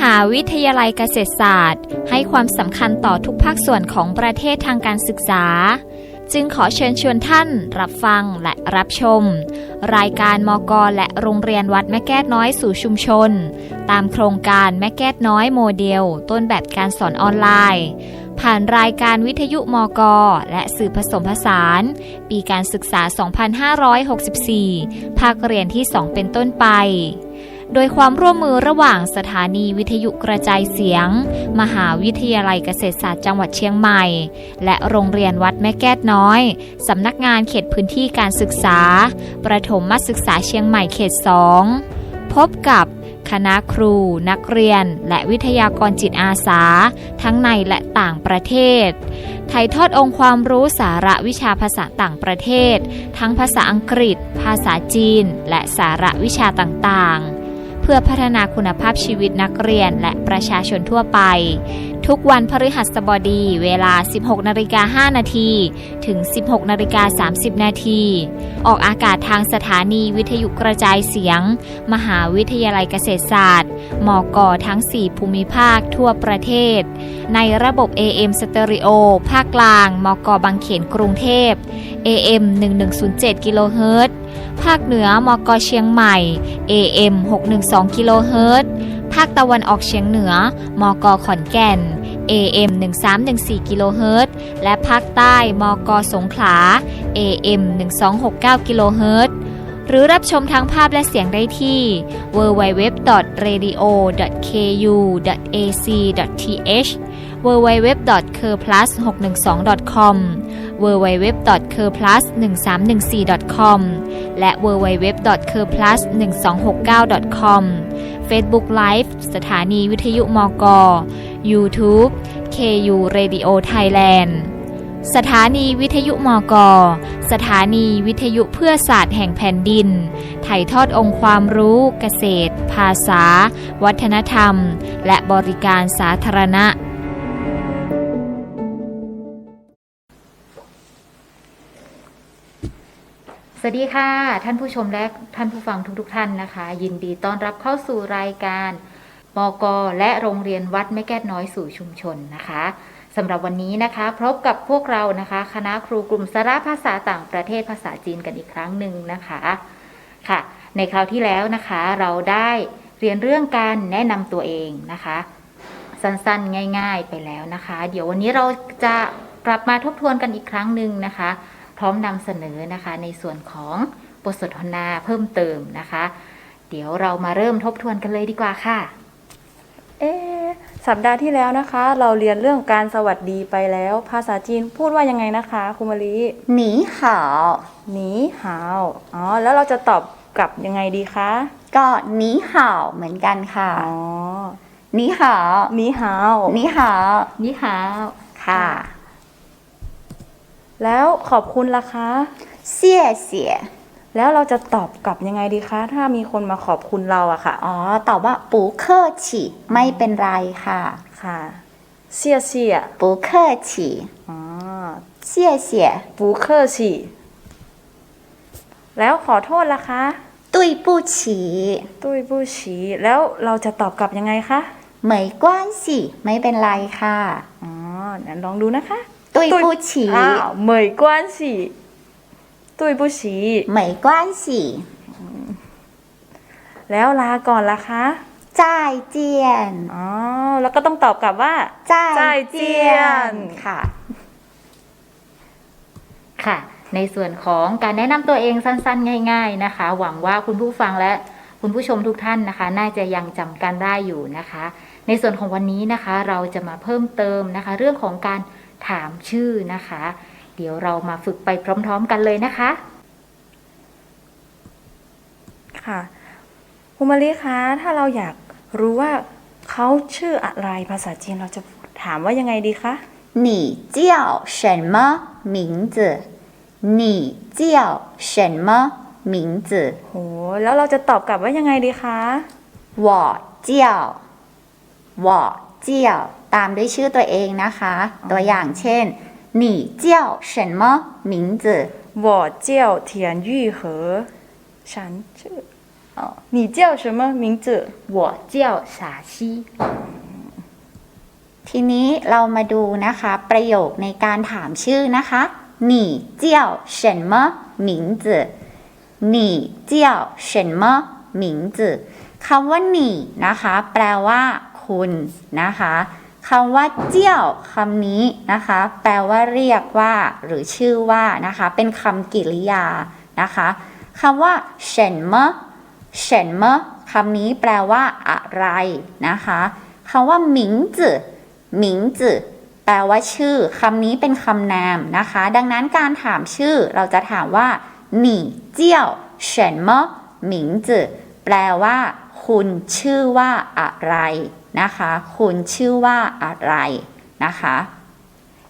หาวิทยาลัยเกษตรศาสตร์ ให้ความสำคัญต่อทุกภาคส่วนของประเทศทางการศึกษา จึงขอเชิญชวนท่านรับฟังและรับชม รายการมกและโรงเรียนวัดแม่แก้วน้อยสู่ชุมชน ตามโครงการแม่แก้วน้อยโมเดล ต้นแบบการสอนออนไลน์ ผ่านรายการวิทยุมกและสื่อผสมผสาน ปีการศึกษา 2564 ภาคเรียนที่ 2 เป็นต้นไป โดยความร่วมมือระหว่างสถานีวิทยุกระจายเสียง มหาวิทยาลัยเกษตรศาสตร์จังหวัดเชียงใหม่ และโรงเรียนวัดแม่แก้วน้อย สำนักงานเขตพื้นที่การศึกษา ประถมมัธยศึกษาเชียงใหม่เขต 2 พบกับคณะครู นักเรียน และวิทยากรจิตอาสา ทั้งในและต่างประเทศถ่ายทอดองค์ความรู้สาระวิชาภาษาต่างประเทศ ทั้งภาษาอังกฤษ ภาษาจีน และสาระวิชาต่างๆ เพื่อพัฒนาคุณภาพชีวิตนักเรียนและประชาชนทั่วไป ทุกวันพฤหัสบดี เวลา 16นาฬิกา5นาทีถึง 16นาฬิกา30นาทีออกอากาศทางสถานีวิทยุกระจายเสียง มหาวิทยาลัยเกษตรศาสตร์มกทั้ง 4 ภูมิภาคทั่วประเทศ ในระบบ AM Stereo ภาคกลาง มกบางเขนกรุงเทพ AM 1107กิโลเฮิรตซ์ภาคเหนือ มกเชียงใหม่ AM 612กิโลเฮิรตซ์ ภาคตะวันออกเฉียงเหนือ มกขอนแก่น AM 1314กิโลเฮิรตซ์และภาคใต้ มกสงขลา AM 1269กิโลเฮิรตซ์หรือรับชมทั้งภาพและเสียงได้ที่ www.radio.ku.ac.th www.kerplus612.com www.kerplus1314.com และ www.kerplus1269.com Facebook Live สถานีวิทยุมก YouTube KU Radio Thailand สถานีวิทยุมก สถานีวิทยุเพื่อศาสตร์แห่งแผ่นดิน ถ่ายทอดองค์ความรู้เกษตร ภาษา วัฒนธรรม และบริการสาธารณะ วัสดีค่ะ ท่านผู้ชมและท่านผู้ฟังทุกๆทท่านนะคะ ยินดีต้อนรับเข้าสู่รายการมกและโรงเรียนวัดแม่แก้น้อยสู่ชุมชนนะคะสำหรับวันนี้นะคะพบกับพวกเรานะคะ คณะครูกลุ่มสาระภาษาต่างประเทศภาษาจีนกันอีกครั้งหนึ่งนะคะค่ะ ในคราวที่แล้วนะคะ เราได้เรียนเรื่องการแนะนำตัวเองนะคะ สั้นๆง่าย ๆไปแล้วนะคะ เดี๋ยววันนี้เราจะกลับมาทบทวนกันอีกครั้งหนึ่งนะคะ พร้อมนำเสนอนะคะ ในส่วนของบทสนทนาเพิ่มเติมนะคะ เดี๋ยวเรามาเริ่มทบทวนกันเลยดีกว่าค่ะ เอสัปดาห์ที่แล้วนะคะ เราเรียนเรื่องการสวัสดีไปแล้ว ภาษาจีนพูดว่ายังไงนะคะคุณมารีหนีหาวหนีหาวอ๋อแล้วเราจะตอบกลับยังไงดีคะก็หนีหาวเหมือนกันค่ะอ๋อหนีหาวหนีหาวหนีหาวหนีหาวค่ะ แล้วขอบคุณล่ะคะเสียเสียแล้วเราจะตอบกลับยังไงดีคะ ถ้ามีคนมาขอบคุณเราอะค่ะ อ๋อ ตอบว่าปูเคอร์ฉีไม่เป็นไรค่ะ ค่ะเสียเสียปูเคอร์ฉีอ๋อเสียเสียปูเคอร์ฉีแล้วขอโทษล่ะคะตุยปูฉีตุยปูฉีแล้วเราจะตอบกลับยังไงคะเหมยกวนสิไม่เป็นไรค่ะ อ๋อลองดูนะคะ 对不起 อ้าวเหมยกวนฉีตุ้ยปู้ฉี 没关系 แล้วลาก่อนล่ะคะ 再见 อ๋อ แล้วก็ต้องตอบกลับว่า 再再见见 ค่ะ ค่ะ ในส่วนของการแนะนำตัวเองสั้นๆ ง่าย ๆนะคะ หวังว่าคุณผู้ฟังและคุณผู้ชมทุกท่านนะคะ น่าจะยังจำกันได้อยู่นะคะ ในส่วนของวันนี้นะคะ เราจะมาเพิ่มเติมนะคะ เรื่องของการ ถามชื่อนะคะ เดี๋ยวเรามาฝึกไปพร้อม ๆ กันเลยนะคะ ค่ะคุณมารีคะ ถ้าเราอยากรู้ว่าเขาชื่ออะไรภาษาจีนเราจะถามว่ายังไงดีคะ 你叫什么名字你叫什么名字 โห แล้วเราจะตอบกลับว่ายังไงดีคะ 我叫我叫 ตามด้วยชื่อตัวเองนะคะ ตัวอย่างเช่น你叫什么名字我叫田玉和ฉันชื่อ 哦，你叫什么名字？我叫傻西。 ทีนี้เรามาดูนะคะ ประโยคในการถามชื่อนะคะ你叫什么名字你叫什么名字คำว่าหนีนะคะ แปลว่า คุณนะคะ คำว่าเจี้ยวคำนี้นะคะ แปลว่าเรียกว่า หรือชื่อว่านะคะ เป็นคำกริยานะคะคำว่าเฉินเมะเฉินเมะคำนี้แปลว่าอะไรนะคะคำว่าหมิงจื่อหมิงจื่อแปลว่าชื่อคำนี้เป็นคำนามนะคะ ดังนั้นการถามชื่อเราจะถามว่าหนี่เจี้ยวเฉินเมะหมิงจื่อแปลว่า คุณชื่อว่าอะไร นะคะ คุณชื่อว่าอะไรนะคะ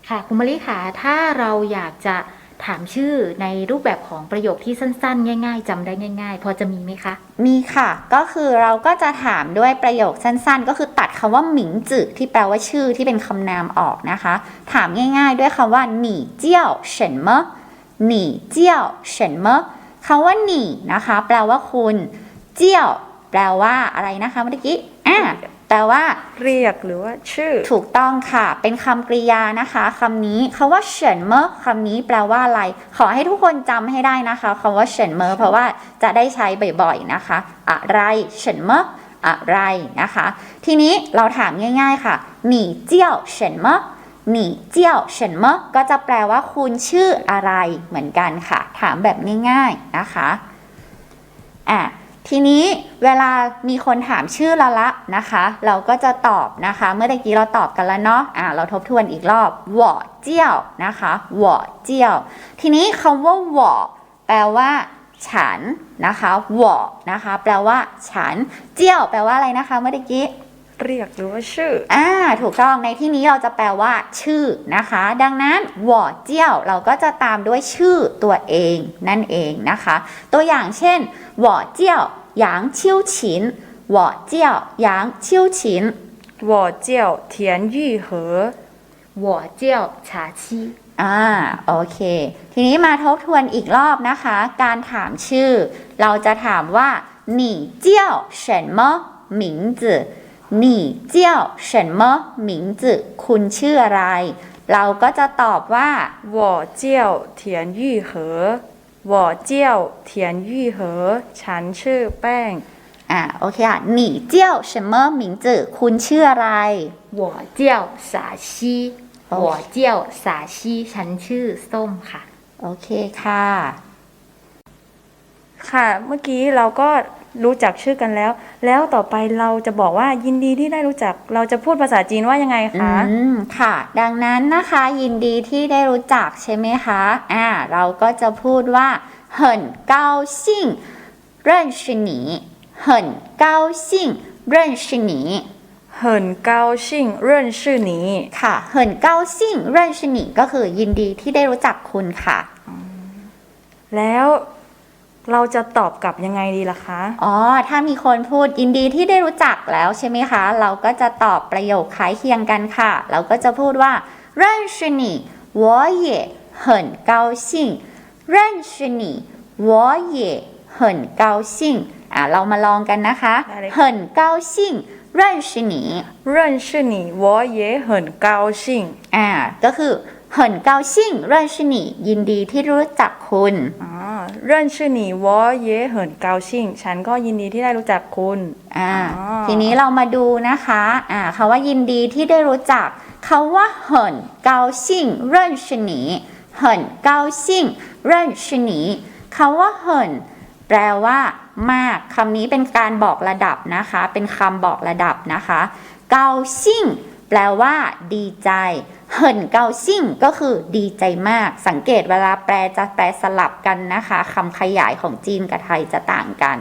ค่ะคุณมะลิค่ะถ้าเราอยากจะถามชื่อในรูปแบบของประโยคที่สั้น ๆ ง่าย ๆจำได้ง่าย ๆ พอจะมีไหมคะ มีค่ะ ก็คือเราก็จะถามด้วยประโยคสั้น ๆ ก็คือตัดคำว่าหมิงจือที่แปลว่าชื่อที่เป็นคำนามออกนะคะ ถามง่าย ๆ ด้วยคำว่าหนี่เจี้ยวเฉินเมะหนี่เจี้ยวเฉินเมะคำว่าหนี่นะคะ แปลว่าคุณ เจี้ยว แปลว่าอะไรนะคะเมื่อกี้อ่า แปลว่าเรียกหรือว่าชื่อ ถูกต้องค่ะ เป็นคำกริยานะคะคำนี้คำว่าเฉินเมอคำนี้แปลว่าอะไร ขอให้ทุกคนจำให้ได้นะคะคำว่าเฉินเมอเพราะว่าจะได้ใช้บ่อยๆนะคะ อะไรเฉินเมออะไรนะคะ ทีนี้เราถามง่าย ๆค่ะหนีเจี้ยวเฉินเมอหนีเจี้ยวเฉินเมอก็จะแปลว่าคุณชื่ออะไรเหมือนกันค่ะ ถามแบบง่ายๆนะคะอะ ทีนี้เวลามีคนถามชื่อเราละนะคะ เราก็จะตอบนะคะ เมื่อตะกี้เราตอบกันแล้วเนาะอ่าเราทบทวนอีกรอบหวอเจี้ยวนะคะหวอเจี้ยว ทีนี้คำว่าหวอแปลว่า ฉันนะคะหวอนะคะ แปลว่า ฉัน เจี้ยว แปลว่าอะไรนะคะ เมื่อตะกี้ เรียกหรือว่าชื่อ อ่าถูกต้องในที่นี้เราจะแปลว่า ชื่อนะคะ ดังนั้นหวอเจี้ยวเราก็จะตามด้วยชื่อตัวเองนั่นเองนะคะ ตัวอย่างเช่นหวอเจี้ยวหยางชิวฉินหวอเจี้ยวหยางชิวฉิน 我叫田玉和我叫茶七。 อ่าโอเค ทีนี้มาทบทวนอีกรอบนะคะ การถามชื่อ เราจะถามว่า你叫什么名字 你叫什么名字คุณชื่ออะไร เราก็จะตอบว่า 我叫田玉和我叫田玉和ฉันชื่อแป้ง อ่าโอเคค่ะ你叫什么名字คุณชื่ออะไร 我叫傻西， โอเค 我叫傻西 ฉันชื่อส้มค่ะ โอเคค่ะ ค่ะ เมื่อกี้เราก็รู้จักชื่อกันแล้ว แล้วต่อไปเราจะบอกว่ายินดีที่ได้รู้จัก เราจะพูดภาษาจีนว่ายังไงคะ อืม ค่ะ ดังนั้นนะคะ ยินดีที่ได้รู้จักใช่ไหมคะ อ่า เราก็จะพูดว่าเหิ่นเ高兴认识你很高兴认识你หินเกาชิงเรื่นชื่อนี้ค่ะเหินเกาซิงเรื่นชื่อนี้ก็คือยินดีที่ได้รู้จักคุณค่ะ แล้ว เราจะตอบกลับยังไงดีล่ะคะ อ๋อ ถ้ามีคนพูดยินดีที่ได้รู้จักแล้วใช่ไหมคะ เราก็จะตอบประโยคคล้ายเคียงกันค่ะ เราก็จะพูดว่า认识你我也很高兴认识你我也很高兴อะเรามาลองกันนะคะ很高兴认识你认识你我也很高兴อ่าก็คือ很高兴认识你ยินดีที่รู้จักคุณ เรื่องชื่อหนีวอเย่เหินเกาชิงฉันก็ยินดีที่ได้รู้จักคุณ อ่าทีนี้เรามาดูนะคะ อ่าคำว่ายินดีที่ได้รู้จักคาว่าเหินเกาชิงเรื่องชื่อนีเหินเกาชิง很高兴认识你很高兴认识你คาว่าเหินแปลว่ามากคำนี้เป็นการบอกระดับนะคะ เป็นคำบอกระดับนะคะเกาชิง แปลว่า ดีใจเหินเกาซิ่งก็คือดีใจมาก สังเกตเวลาแปลจะแปลสลับกันนะคะคำขยายของจีนกับไทยจะต่างกัน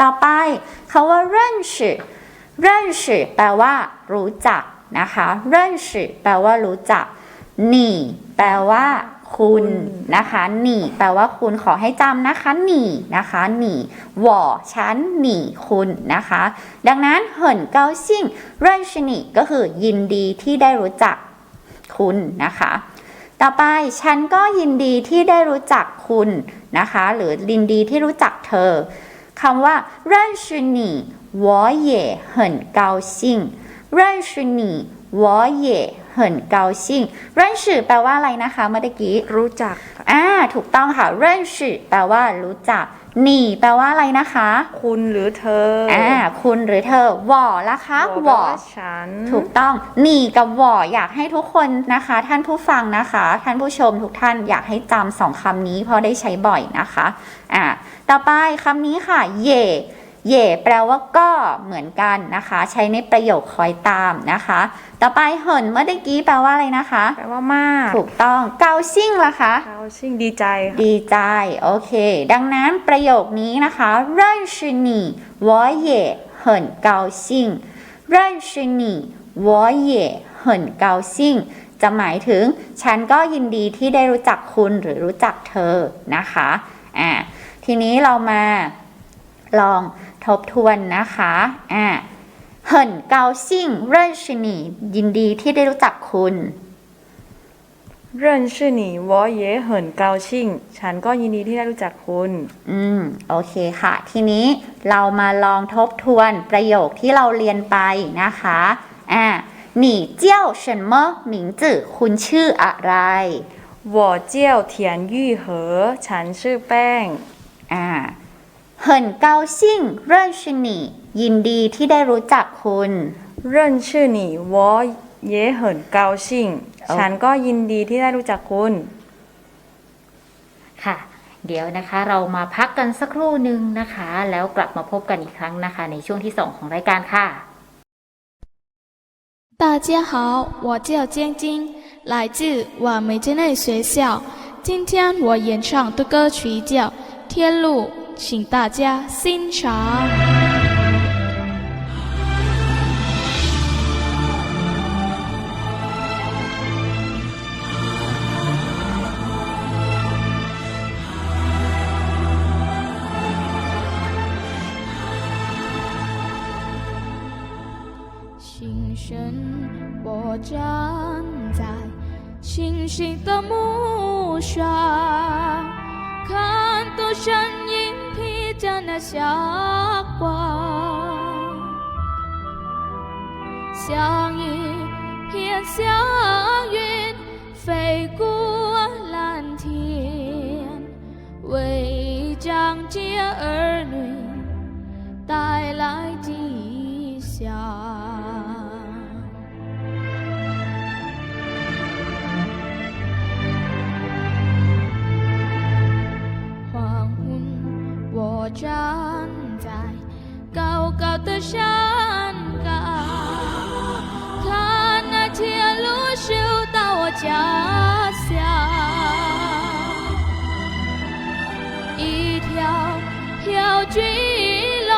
ต่อไปคาว่าเร่นชื่อเร่นชื่อแปลว่า รู้จักนะคะเร่นชื่อแปลว่ารู้จักนี่แปลว่า คุณนะคะหนีแปลว่าคุณขอให้จำนะคะหนีนะคะหนีวอฉันหนีคุณนะคะ ดังนั้นเหินเกาซิ่งเร่ชนิก็คือยินดีที่ได้รู้จักคุณนะคะ ต่อไปฉันก็ยินดีที่ได้รู้จักคุณนะคะ หรือยินดีที่รู้จักเธอคำว่าเร่ชนิ我也很高兴认识你我也 เหินเกาชิ่งเร่นชื่อแปลว่าอะไรนะคะเมื่อกี้รู้จักอ่าถูกต้องค่ะเร่นชื่อแปลว่ารู้จักหนี่แปลว่าอะไรนะคะ คุณหรือเธออ่าคุณหรือเธอวอละคะวอฉันถูกต้องหนี่กับวออยากให้ทุกคนนะคะ ท่านผู้ฟังนะคะ ท่านผู้ชมทุกท่านอยากให้จำสองคำนี้เพราะได้ใช้บ่อยนะคะอ่าต่อไปคำนี้ค่ะเย่ เย่แปลว่าก็เหมือนกันนะคะ ใช้ในประโยคคอยตามนะคะ ต่อไปเหินเมื่อกี้แปลว่าอะไรนะคะ แปลว่ามาก ถูกต้องเกาซิ่งล่ะคะเกาซิ่งดีใจดีใจ โอเค ดังนั้นประโยคนี้นะคะเร่นชินีวอเย่เหินเกาซิ่งเร่นชินีวอเยเหินเกาซิ่งจะหมายถึง ฉันก็ยินดีที่ได้รู้จักคุณหรือรู้จักเธอนะคะอ่าทีนี้เรามาลอง ทบทวนนะคะอ่าเหินเกาซิงเริ่นชินียินดีที่ได้รู้จักคุณเริ่นชื่นีวอเยเหินเกาซิงฉันก็ยินดีที่ได้รู้จักคุณ อืม โอเคค่ะ ทีนี้เรามาลองทบทวนประโยคที่เราเรียนไปนะคะอ่าหนีเจ้าเฉินเมอหมิงจื่อคุณชื่ออะไรวอเจ้าเทียนยี่เหอ ฉันชื่อแป้งอ่า 很หิ认识你ยินดีที่ได้รู้จักคุณเริ่นชื่อหนีวอเฉันก็ยินดีที่ได้รู้จักคุณ ค่ะ เดี๋ยวนะคะเรามาพักกันสักครู่หนึ่งนะคะ แล้วกลับมาพบกันอีกครั้งนะคะ ในช่วงที่สองของรายการค่ะ大家好我叫晶晶来自我们之内学校今天我演唱的歌曲叫《天路》请大家欣赏。心神，我站在清醒的路上，看到身霞光，像一片祥云飞过蓝天，为长街儿女带来吉祥。站在高高的山岗，看那铁路修到我家乡。一条条巨龙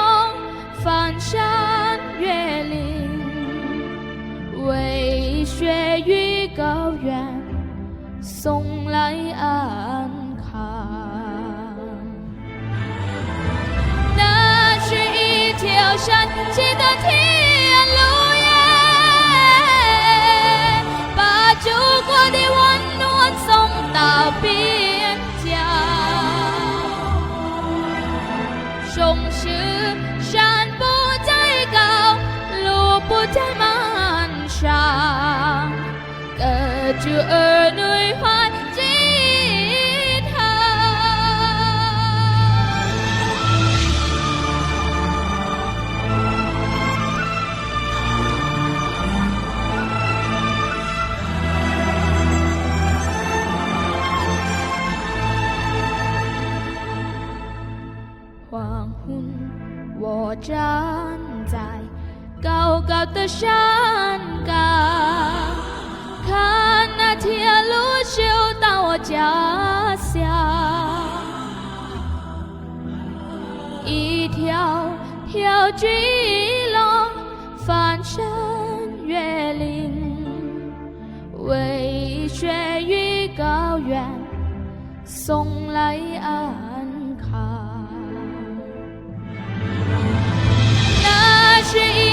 翻山越岭，为雪域高原送来安山间。站在高高的山岗，看那铁路修到我家乡。一条条巨龙翻山越岭，为雪域高原送来安 shame.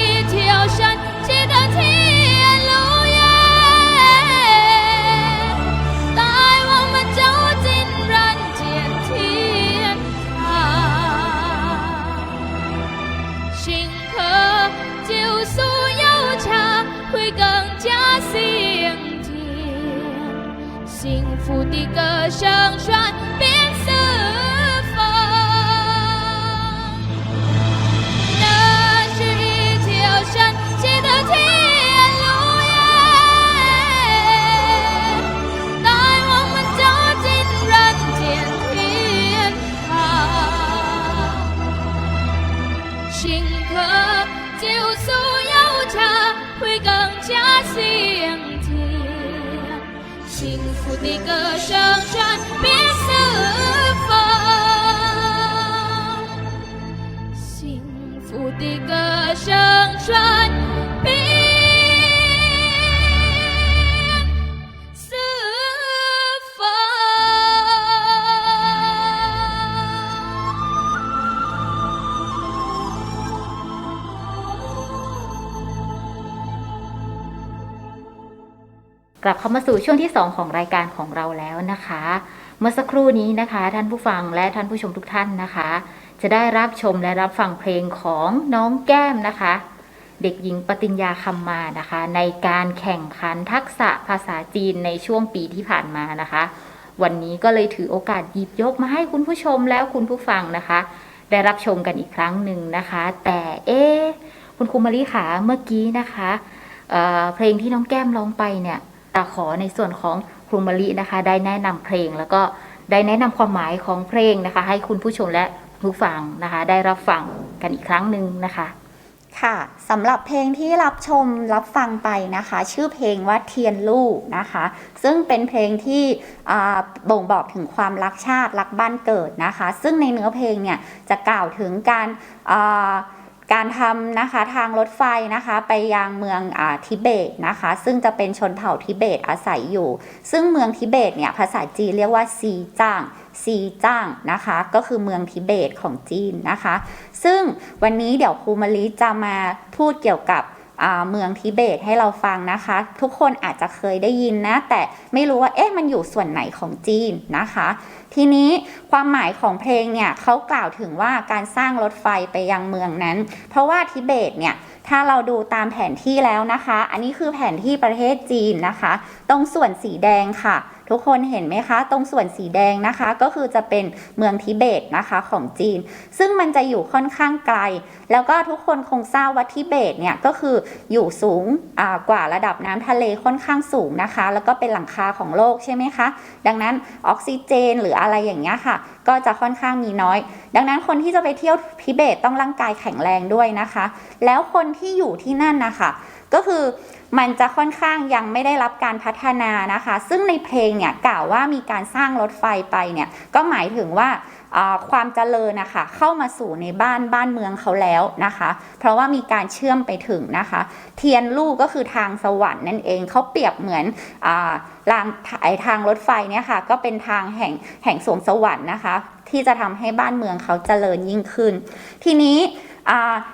กลับเข้ามาสู่ช่วงที่ 2 ของรายการของเราแล้วนะคะ เมื่อสักครู่นี้นะคะ ท่านผู้ฟังและท่านผู้ชมทุกท่านนะคะ จะได้รับชมและรับฟังเพลงของน้องแก้มนะคะ เด็กหญิงปติญญาคำมานะคะ ในการแข่งขันทักษะภาษาจีนในช่วงปีที่ผ่านมานะคะ วันนี้ก็เลยถือโอกาสหยิบยกมาให้คุณผู้ชมแล้วคุณผู้ฟังนะคะ ได้รับชมกันอีกครั้งหนึ่งนะคะ แต่เอ๊คุณครูมารีขาเมื่อกี้นะคะเเพลงที่น้องแก้มร้องไปเนี่ย ตาขอในส่วนของครูมารินะคะ ได้แนะนำเพลง แล้วก็ได้แนะนำความหมายของเพลงนะคะ ให้คุณผู้ชมและผู้ฟังนะคะ ได้รับฟังกันอีกครั้งหนึ่งนะคะ ค่ะสำหรับเพลงที่รับชมรับฟังไปนะคะ ชื่อเพลงว่าเทียนลู่นะคะ ซึ่งเป็นเพลงที่บ่งบอกถึงความรักชาติรักบ้านเกิดนะคะ ซึ่งในเนื้อเพลงเนี่ยจะกล่าวถึงการ การทำนะคะทางรถไฟนะคะไปยังเมืองอทิเบตนะคะ ซึ่งจะเป็นชนเผ่าทิเบตอาศัยอยู่ ซึ่งเมืองทิเบตเนี่ยภาษาจีนเรียกว่าซีจ้างซีจ้างนะคะ ก็คือเมืองทิเบตของจีนนะคะ ซึ่งวันนี้เดี๋ยวครูมาลีจะมาพูดเกี่ยวกับ เมืองทิเบตให้เราฟังนะคะ ทุกคนอาจจะเคยได้ยินนะ แต่ไม่รู้ว่าเอ๊ะมันอยู่ส่วนไหนของจีนนะคะ ทีนี้ความหมายของเพลงเนี่ยเขากล่าวถึงว่าการสร้างรถไฟไปยังเมืองนั้น เพราะว่าทิเบตเนี่ยถ้าเราดูตามแผนที่แล้วนะคะ อันนี้คือแผนที่ประเทศจีนนะคะ ตรงส่วนสีแดงค่ะ ทุกคนเห็นไหมคะ ตรงส่วนสีแดงนะคะ ก็คือจะเป็นเมืองทิเบตนะคะของจีน ซึ่งมันจะอยู่ค่อนข้างไกล แล้วก็ทุกคนคงทราบว่าทิเบตเนี่ยก็คืออยู่สูงกว่าระดับน้ำทะเลค่อนข้างสูงนะคะ แล้วก็เป็นหลังคาของโลกใช่ไหมคะ ดังนั้นออกซิเจนหรืออะไรอย่างเงี้ยค่ะ ก็จะค่อนข้างมีน้อย ดังนั้นคนที่จะไปเที่ยวทิเบตต้องร่างกายแข็งแรงด้วยนะคะ แล้วคนที่อยู่ที่นั่นนะคะ ก็คือมันจะค่อนข้างยังไม่ได้รับการพัฒนานะคะ ซึ่งในเพลงเนี่ยกล่าวว่ามีการสร้างรถไฟไปเนี่ยก็หมายถึงว่าความเจริญนะคะเข้ามาสู่ในบ้านบ้านเมืองเขาแล้วนะคะ เพราะว่ามีการเชื่อมไปถึงนะคะ เทียนลู่ก็คือทางสวรรค์นั่นเองเขาเปรียบเหมือนรางไอทางรถไฟเนี่ยค่ะก็เป็นทางแห่งแห่งสวงสวรรค์นะคะ ที่จะทำให้บ้านเมืองเขาเจริญยิ่งขึ้น ทีนี้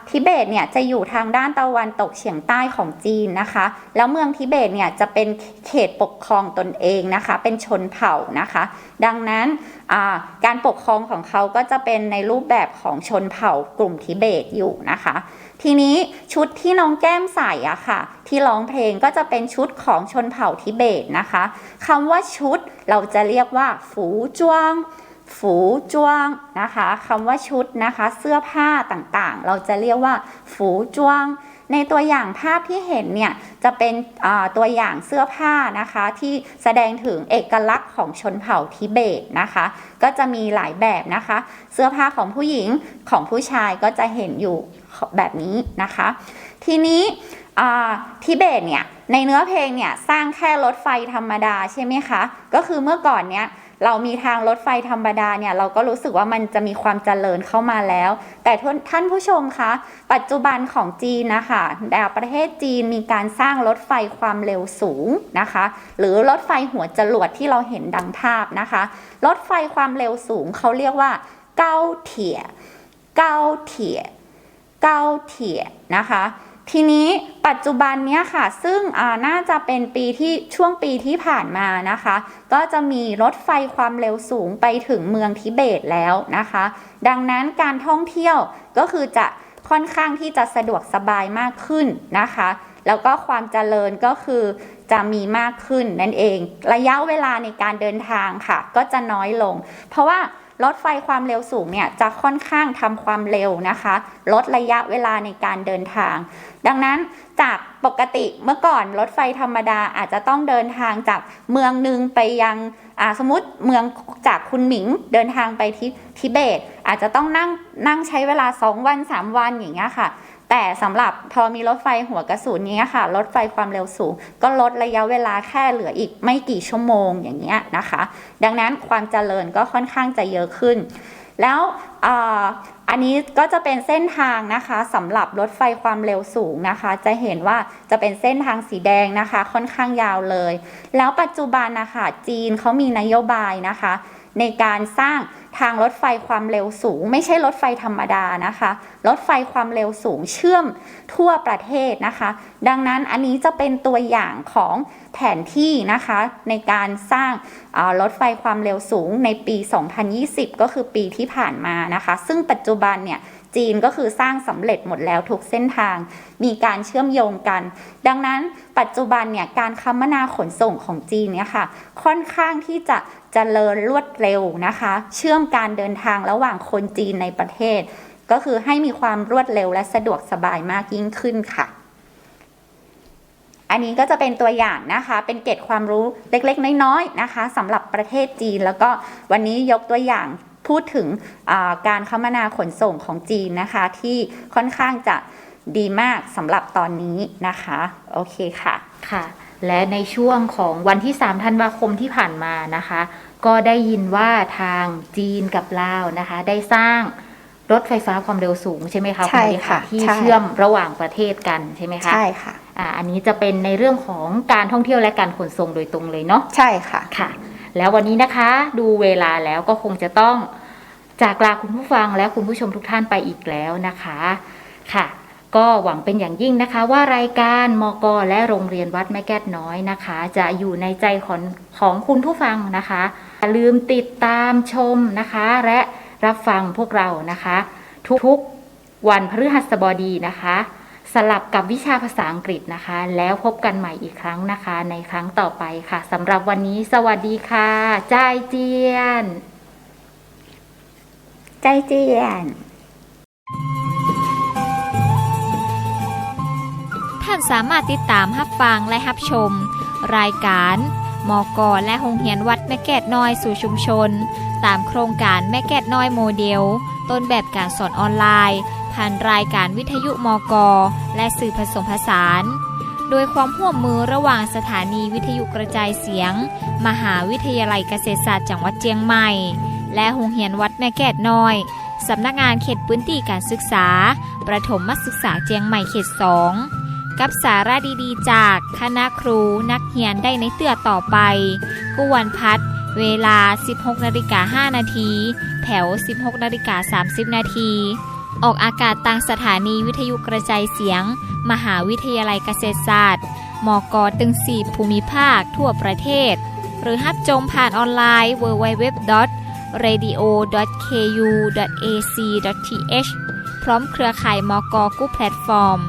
ทิเบตเนี่ยจะอยู่ทางด้านตะวันตกเฉียงใต้ของจีนนะคะ แล้วเมืองทิเบตเนี่ยจะเป็นเขตปกครองตนเองนะคะ เป็นชนเผ่านะคะ ดังนั้นการปกครองของเขาก็จะเป็นในรูปแบบของชนเผ่ากลุ่มทิเบตอยู่นะคะ ทีนี้ชุดที่น้องแก้มใส่อะค่ะ ที่ร้องเพลงก็จะเป็นชุดของชนเผ่าทิเบตนะคะคำว่าชุดเราจะเรียกว่าฝูจวง ฝูจวงนะคะคำว่าชุดนะคะ เสื้อผ้าต่างๆ เราจะเรียกว่า ฝูจวง ในตัวอย่างภาพที่เห็นเนี่ยจะเป็นตัวอย่างเสื้อผ้านะคะที่แสดงถึงเอกลักษณ์ของชนเผ่าทิเบตนะคะ ก็จะมีหลายแบบนะคะ เสื้อผ้าของผู้หญิงของผู้ชายก็จะเห็นอยู่แบบนี้นะคะ ทีนี้ทิเบตเนี่ยในเนื้อเพลงเนี่ยสร้างแค่รถไฟธรรมดาใช่ไหมคะ ก็คือเมื่อก่อนเนี่ย เรามีทางรถไฟธรรมดาเนี่ยเราก็รู้สึกว่ามันจะมีความเจริญเข้ามาแล้ว แต่ท่านผู้ชมคะ ปัจจุบันของจีนนะคะแต่ประเทศจีนมีการสร้างรถไฟความเร็วสูงนะคะ หรือรถไฟหัวจรวดที่เราเห็นดังภาพนะคะ รถไฟความเร็วสูงเขาเรียกว่าเก้าเถี่ยเก้าเถี่ยเก้าเถี่ยนะคะ ทีนี้ปัจจุบันเนี้ยค่ะ ซึ่งน่าจะเป็นปีที่ช่วงปีที่ผ่านมานะคะ ก็จะมีรถไฟความเร็วสูงไปถึงเมืองทิเบตแล้วนะคะ ดังนั้นการท่องเที่ยวก็คือจะค่อนข้างที่จะสะดวกสบายมากขึ้นนะคะ แล้วก็ความเจริญก็คือจะมีมากขึ้นนั่นเอง ระยะเวลาในการเดินทางค่ะ ก็จะน้อยลง เพราะว่า รถไฟความเร็วสูงเนี่ยจะค่อนข้างทำความเร็วนะคะ ลดระยะเวลาในการเดินทาง ดังนั้นจากปกติเมื่อก่อนรถไฟธรรมดาอาจจะต้องเดินทางจากเมืองหนึ่งไปยังอ่าสมมติเมืองจากคุณหมิงเดินทางไปที่ทิเบต อาจจะต้องนั่งนั่งใช้เวลา 2 วัน 3 วันอย่างเงี้ยค่ะ แต่สำหรับพอมีรถไฟหัวกระสุนเนี้ยค่ะ รถไฟความเร็วสูง ก็ลดระยะเวลาแค่เหลืออีกไม่กี่ชั่วโมงอย่างเงี้ยนะคะ ดังนั้นความเจริญก็ค่อนข้างจะเยอะขึ้น แล้วออันนี้ก็จะเป็นเส้นทางนะคะสำหรับรถไฟความเร็วสูงนะคะ จะเห็นว่าจะเป็นเส้นทางสีแดงนะคะ ค่อนข้างยาวเลย แล้วปัจจุบันนะคะจีนเขามีนโยบายนะคะ ในการสร้างทางรถไฟความเร็วสูง ไม่ใช่รถไฟธรรมดานะคะ รถไฟความเร็วสูงเชื่อมทั่วประเทศนะคะ ดังนั้นอันนี้จะเป็นตัวอย่างของแผนที่นะคะในการสร้างรถไฟความเร็วสูงในปี 2020 ก็คือปีที่ผ่านมานะคะ ซึ่งปัจจุบันเนี่ยจีนก็คือสร้างสำเร็จหมดแล้วทุกเส้นทาง มีการเชื่อมโยงกัน ดังนั้นปัจจุบันเนี่ยการคมนาขนส่งของจีนเนี่ยค่ะค่อนข้างที่จะ เจริญรวดเร็วนะคะ เชื่อมการเดินทางระหว่างคนจีนในประเทศ ก็คือให้มีความรวดเร็วและสะดวกสบายมากยิ่งขึ้นค่ะ อันนี้ก็จะเป็นตัวอย่างนะคะ เป็นเกร็ดความรู้เล็กๆ น้อยๆนะคะสำหรับประเทศจีน แล้วก็วันนี้ยกตัวอย่างพูดถึงการคมนาขนส่งของจีนนะคะ ที่ค่อนข้างจะดีมากสำหรับตอนนี้นะคะ โอเคค่ะค่ะ และในช่วงของวันที่ 3 ธันวาคมที่ผ่านมานะคะ ก็ได้ยินว่าทางจีนกับลาวนะคะ ได้สร้างรถไฟฟ้าความเร็วสูงใช่ไหมคะใช่ณลิค่ะที่ใช่เชื่อมระหว่างประเทศกันใช่ไหมคะใช่ค่ะอ่าอันนี้จะเป็นในเรื่องของการท่องเที่ยวและการขนส่งโดยตรงเลยเนาะใช่ค่ะค่ะ แล้ววันนี้นะคะดูเวลาแล้วก็คงจะต้องจากลาคุณผู้ฟังและคุณผู้ชมทุกท่านไปอีกแล้วนะคะค่ะ ก็หวังเป็นอย่างยิ่งนะคะ ว่ารายการมกและโรงเรียนวัดแม่แก้วน้อยนะคะ จะอยู่ในใจของของคุณผู้ฟังนะคะอย่าลืมติดตามชมนะคะ และรับฟังพวกเรานะคะ ทุกๆวันพฤหัสบดีนะคะ สลับกับวิชาภาษาอังกฤษนะคะ แล้วพบกันใหม่อีกครั้งนะคะ ในครั้งต่อไปค่ะสำหรับวันนี้ สวัสดีค่ะ ใจเจียน ใจเจียน ท่านสามารถติดตามรับฟังและรับชม รายการมกและโรงเรียนวัดแม่แกดน้อยสู่ชุมชน ตามโครงการแม่แกดน้อยโมเดล ต้นแบบการสอนออนไลน์ ผ่านรายการวิทยุมกและสื่อผสมผสาน โดยความร่วมมือระหว่างสถานีวิทยุกระจายเสียง มหาวิทยาลัยเกษตรศาสตร์จังหวัดเจียงใหม่ และโรงเรียนวัดแม่แกดน้อยสำนักงานเขตพื้นที่การศึกษา ประถมมัศึกษาเจียงใหม่เขต2 กับสาระดีๆ จากคณะครูนักเรียนได้ในเตื้อต่อไปกุวันพัดเวลา 16นาฬิกา5นาทีแถว16นาฬิกา30นาทีออกอากาศต่างสถานีวิทยุกระจายเสียง มหาวิทยาลัยเกษตรศาสตร์ มกตึงสีภูมิภาคทั่วประเทศ หรือฮับชมผ่านออนไลน์ www.radio.ku.ac.th พร้อมเครือข่ายมกกู้แพลตฟอร์ม